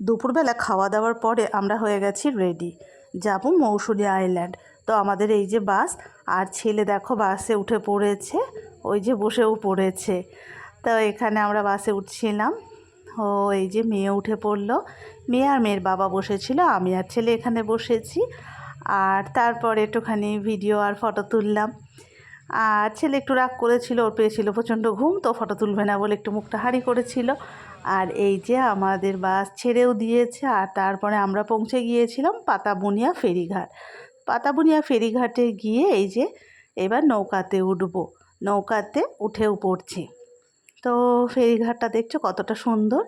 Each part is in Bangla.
দুপুরবেলা খাওয়া দাওয়ার পরে আমরা হয়ে গেছি রেডি যাব মৌসুনি আইল্যান্ড তো আমাদের এই যে বাস আর ছেলে দেখো বাসে উঠে পড়েছে, ওই যে বসেও পড়েছে। তো এখানে আমরা বাসে উঠছিলাম। ও, এই যে মেয়ে উঠে পড়ল। মেয়ে আর মেয়ের বাবা বসেছিল, আমি আর ছেলে এখানে বসেছি। আর তারপর একটুখানি ভিডিও আর ফটো তুললাম। আর ছেলে একটু রাগ করেছিল, ওর পেয়েছিল প্রচণ্ড ঘুম, তো ফটো তুলবে না বলে একটু মুখটা হাঁড়ি করেছিল। আর এই যে আমাদের বাস ছেড়েও দিয়েছে, আর তারপরে আমরা পৌঁছে গিয়েছিলাম পাতাবুনিয়া ফেরিঘাট। পাতাবুনিয়া ফেরিঘাটে গিয়ে এই যে এবার নৌকাতে উঠব, নৌকাতে উঠেও পড়ছি। তো ফেরিঘাটটা দেখছ কতটা সুন্দর।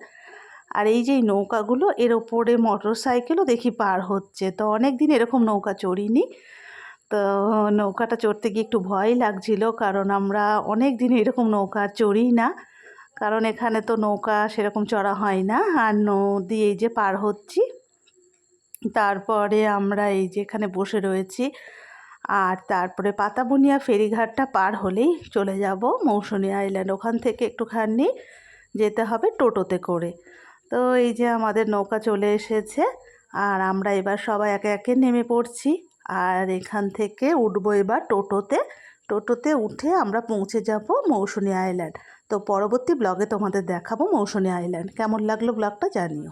আর এই যে নৌকাগুলো, এর ওপরে মোটর সাইকেলও দেখি পার হচ্ছে। তো অনেক দিন এরকম নৌকা চড়িনি। তো নৌকাটা চড়তে গিয়ে একটু ভয় লাগছিল, কারণ আমরা অনেক দিন এরকম নৌকা চড়ি না। কারণ এখানে তো নৌকা সেরকম চড়া হয় না, আর নদী এই যে পার হচ্ছি। তারপরে আমরা এই যে এখানে বসে রয়েছি, আর তারপরে পাতাবুনিয়া ফেরিঘাটটা পার হলেই চলে যাব, মৌসুনি আইল্যান্ড। ওখান থেকে একটুখানি যেতে হবে টোটোতে করে। তো এই যে আমাদের নৌকা চলে এসেছে, আর আমরা এবার সবাই একে একে নেমে পড়ছি। আর এখান থেকে উঠবো এবার টোটোতে। টোটোতে উঠে আমরা পৌঁছে যাব মৌসুনি আইল্যান্ড। তো পরবর্তী ব্লগে তোমাদের দেখাবো মৌসুনি আইল্যান্ড। কেমন লাগল ব্লগটা জানিও।